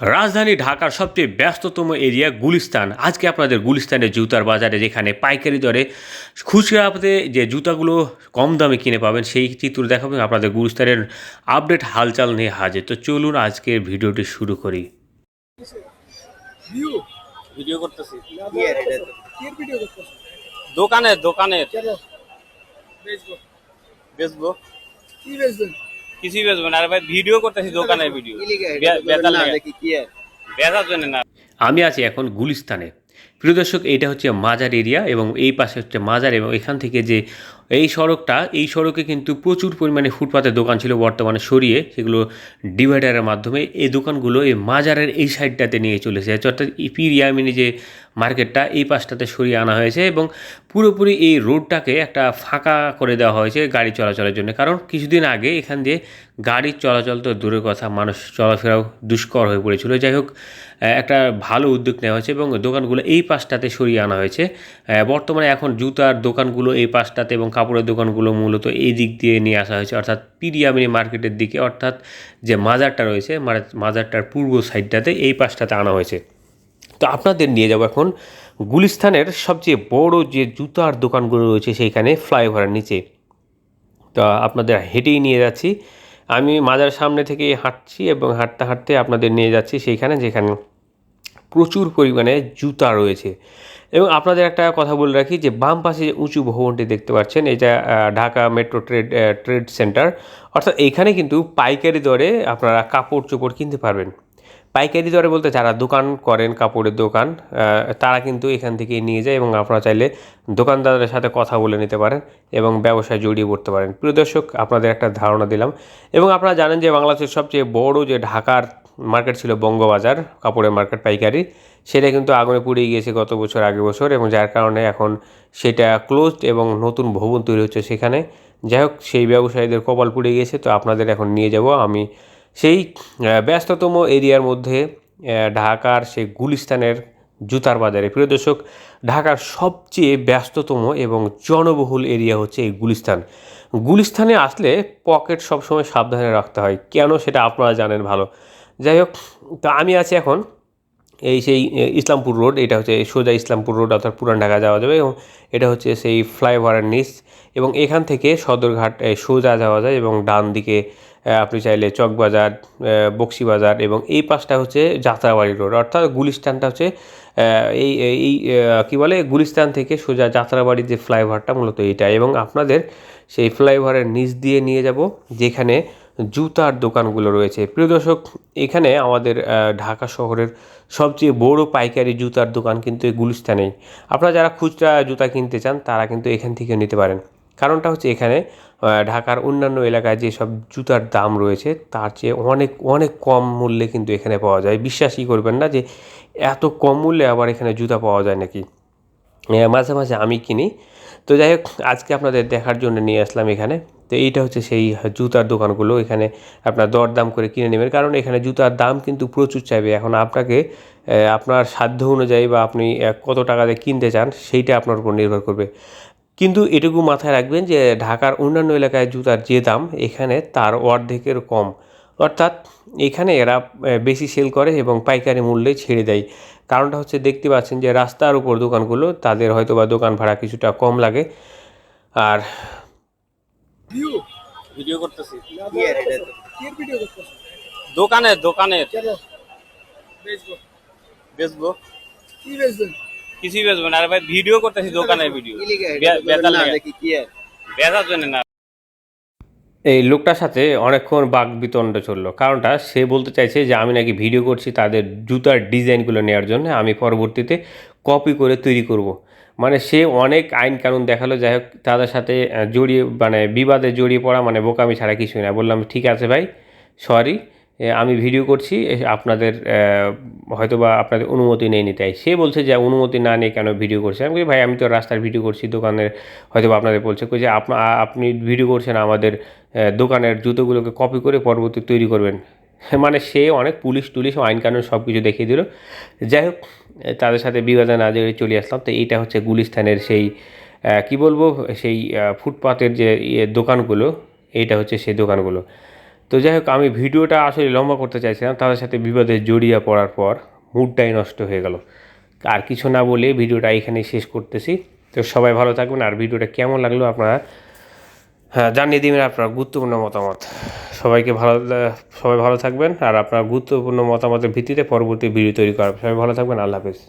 রাজধানী ঢাকার সবচেয়ে ব্যস্ততম এরিয়া গুলিস্তান। আজকে আপনাদের গুলিস্তানের জুতার বাজারে যেখানে পাইকারি দরে খুচরাতে যে জুতাগুলো কম দামে কিনে পাবেন সেই চিত্র দেখাবেন আপনাদের গুলিস্তানের আপডেট হালচাল নিয়ে হাজির। তো চলুন আজকের ভিডিওটি শুরু করি। ভিডিও করতেছি। কি ভিডিও দোকানের দোকানের। বেচবো। বেচবো। কি বেচবেন? কিছুই বেচবো না। আরে ভাই ভিডিও করতেছি দোকানের ভিডিও। বেচার বেচার জন্য না। আমি আছি এখন গুলিস্তানে। প্রিয় দর্শক এইটা হচ্ছে মাজার এরিয়া এবং এই পাশে হচ্ছে মাজার এবং এখান থেকে যে এই সড়কটা এই সড়কে কিন্তু প্রচুর পরিমাণে ফুটপাতের দোকান ছিল বর্তমানে সরিয়ে সেগুলো ডিভাইডারের মাধ্যমে। এই দোকানগুলো এই মাজারের এই সাইডটাতে নিয়ে চলেছে। অর্থাৎ পীর ইয়ামিনী যে মার্কেটটা এই পাশটাতে সরিয়ে আনা হয়েছে এবং পুরোপুরি এই রোডটাকে একটা ফাঁকা করে দেওয়া হয়েছে গাড়ি চলাচলের জন্য। কারণ কিছুদিন আগে এখান দিয়ে গাড়ির চলাচল তো দূরের কথা, মানুষ চলাফেরাও দুষ্কর হয়ে পড়েছিল। যাই হোক একটা ভালো উদ্যোগ নেওয়া হয়েছে এবং দোকানগুলো এই পাশটাতে সরিয়ে আনা হয়েছে। বর্তমানে এখন জুতার দোকানগুলো এই পাশটাতে এবং কাপড়ের দোকানগুলো মূলত এই দিক দিয়ে নিয়ে আসা হয়েছে। অর্থাৎ পিরিয়ামিনি মার্কেটের দিকে, অর্থাৎ যে মাজারটা রয়েছে মাজারটার পূর্ব সাইডটাতে এই পাশটাতে আনা হয়েছে। তো আপনাদের নিয়ে যাব এখন গুলিস্তানের সবচেয়ে বড় যে জুতার দোকানগুলো রয়েছে সেইখানে ফ্লাইওভারের নিচে। তো আপনাদের হেঁটেই নিয়ে যাচ্ছি। আমি মাজার সামনে থেকে হাঁটছি এবং হাঁটতে হাঁটতে আপনাদের নিয়ে যাচ্ছি সেইখানে, যেখানে প্রচুর পরিমাণে জুতা রয়েছে। এবং আপনাদের একটা কথা বলে রাখি যে বাম পাশে যে উঁচু ভবনটি দেখতে পাচ্ছেন, এটা Dhaka metro trade trade centre. অর্থাৎ এখানে কিন্তু পাইকারি দরে আপনারা কাপড় চোপড় কিনতে পারবেন। পাইকারি দরে বলতে যারা দোকান করেন, কাপড়ের দোকান তারা কিন্তু এখান থেকে নিয়ে যায় এবং আপনারা চাইলে দোকানদারের সাথে কথা বলে নিতে পারেন এবং ব্যবসায় জড়িয়ে পড়তে পারেন। প্রিয় দর্শক, আপনাদের একটা ধারণা দিলাম এবং আপনারা জানেন যে বাংলাদেশের সবচেয়ে বড় যে ঢাকার মার্কেট ছিল বঙ্গবাজার, কাপড়ের মার্কেট পাইকারি, সেটা কিন্তু আগুনে পুড়ে গিয়েছে গত বছর, আগের বছর এবং যার কারণে এখন সেটা ক্লোজড এবং নতুন ভবন তৈরি হচ্ছে সেখানে। যাই হোক, সেই ব্যবসায়ীদের কপাল পুড়ে গিয়েছে, তো আপনাদের এখন নিয়ে যাব। আমি সেই ব্যস্ততম এরিয়ার মধ্যে ঢাকার সেই গুলিস্তানের জুতার বাজারে। প্রিয় দর্শক, ঢাকার সবচেয়ে ব্যস্ততম এবং জনবহুল এরিয়া হচ্ছে এই গুলিস্তান। গুলিস্তানে আসলে পকেট সবসময় সাবধানে রাখতে হয়। কেন সেটা আপনারা জানেন ভালো। যাই হোক, তো আমি আছি এখন এই সেই ইসলামপুর রোড, এটা হচ্ছে সোজা ইসলামপুর রোড, অর্থাৎ পুরান ঢাকা যাওয়া যাবে এবং এটা হচ্ছে সেই ফ্লাইওভারের নিচ এবং এখান থেকে সদরঘাট সোজা যাওয়া যায় এবং ডান দিকে আপনি চাইলে চকবাজার বক্সিবাজার এবং এই পাশটা হচ্ছে যাত্রাবাড়ি রোড, অর্থাৎ গুলিস্তানটা হচ্ছে এই এই কী বলে, গুলিস্তান থেকে সোজা যাত্রাবাড়ির যে ফ্লাইওভারটা মূলত এইটা এবং আপনাদের সেই ফ্লাইওভারের নিচ দিয়ে নিয়ে যাব, যেখানে জুতার দোকানগুলো রয়েছে। প্রিয় দর্শক, এখানে আমাদের ঢাকা শহরের সবচেয়ে বড় পাইকারি জুতার দোকান কিন্তু এই গুলিস্তানেই। আপনারা যারা খুচরা জুতা কিনতে চান, তারা কিন্তু এখান থেকে নিতে পারেন। কারণটা হচ্ছে এখানে ঢাকার অন্যান্য এলাকায় যেসব জুতার দাম রয়েছে, তার চেয়ে অনেক অনেক কম মূল্যে কিন্তু এখানে পাওয়া যায়। বিশ্বাসই করবেন না যে এত কম মূল্যে আবার এখানে জুতা পাওয়া যায় নাকি? মাঝে মাঝে আমি কিনি। তো যাই হোক, আজকে আপনাদের দেখার জন্য নিয়ে আসলাম এখানে। তো এইটা হচ্ছে সেই জুতার দোকানগুলো। এখানে আপনার দরদাম করে কিনে নেবেন। কারণ এখানে জুতার দাম কিন্তু প্রচুর চাইবে। এখন আপনাকে আপনার সাধ্য অনুযায়ী বা আপনি কত টাকা দিয়ে কিনতে চান সেইটা আপনার উপর নির্ভর করবে। কিন্তু এটুকু মাথায় রাখবেন যে ঢাকার অন্যান্য এলাকায় জুতার যে দাম, এখানে তার অর্ধেকের কম। অর্থাৎ এখানে এরা বেশি সেল করে এবং পাইকারি মূল্যে ছেড়ে দেয়। কারণটা হচ্ছে দেখতে পাচ্ছেন যে রাস্তার উপর দোকানগুলো, তাদের হয়তো বা দোকান ভাড়া কিছুটা কম লাগে। আর ভিউ ভিডিও করতেছি। ভিডিও করতেছ। দোকানের দোকানের। বেচবো কি বেচবেন কিছুই বেচবো আরে ভাই ভিডিও করতেছি দোকানের ভিডিও বে- বেচার বেচার জন্য না এই লোকটার সাথে অনেকক্ষণ বাক বিতণ্ড চলল। কারণটা সে বলতে চাইছে যে আমি নাকি ভিডিও করছি তাদের জুতার ডিজাইনগুলো নেওয়ার জন্য। আমি পরবর্তীতে কপি করে তৈরি করব। মানে সে অনেক আইন কানুন দেখাল, যাই হোক, তাদের সাথে জড়িয়ে মানে বিবাদে জড়িয়ে পড়া মানে বোকামি ছাড়া কিছুই না। বললাম, ঠিক আছে ভাই, সরি আমি ভিডিও করছি আপনাদের হয়তো বা আপনাদের অনুমতি নেয়নি তাই সে বলছে যে, অনুমতি না নিয়ে কেন ভিডিও করছে আমি ভাই, আমি তো রাস্তার ভিডিও করছি, দোকানের হয়তো বা আপনাদের বলছে। যে, আপনা ভিডিও করছেন আমাদের দোকানের জুতোগুলোকে কপি করে পরবর্তী তৈরি করবেন। মানে সে অনেক পুলিশ টুলিশ, আইন কানুন সব কিছু দেখিয়ে দিল। যাই হোক তাদের সাথে বিবাদে না জড়িয়ে চলে আসলাম। তো এইটা হচ্ছে গুলিস্তানের সেই কি বলব? সেই ফুটপাতের যে ইয়ে দোকানগুলো, এইটা হচ্ছে সেই দোকানগুলো। তো যাই হোক, আমি ভিডিওটা আসলে লম্বা করতে চাইছিলাম, তাদের সাথে বিবাদে জড়িয়ে পড়ার পর মুডটাই নষ্ট হয়ে গেল। আর কিছু না বলে ভিডিওটা এখানেই শেষ করতেছি। তো সবাই ভালো থাকবেন, আর ভিডিওটা কেমন লাগল আপনারা হ্যাঁ জানিয়ে দিবেন আপনার গুরুত্বপূর্ণ মতামত সবাইকে ভালো, সবাই ভালো থাকবেন, আর আপনার গুরুত্বপূর্ণ মতামতের ভিত্তিতে পরবর্তী ভিডিও তৈরি করা। সবাই ভালো থাকবেন, আল্লাহ হাফিজ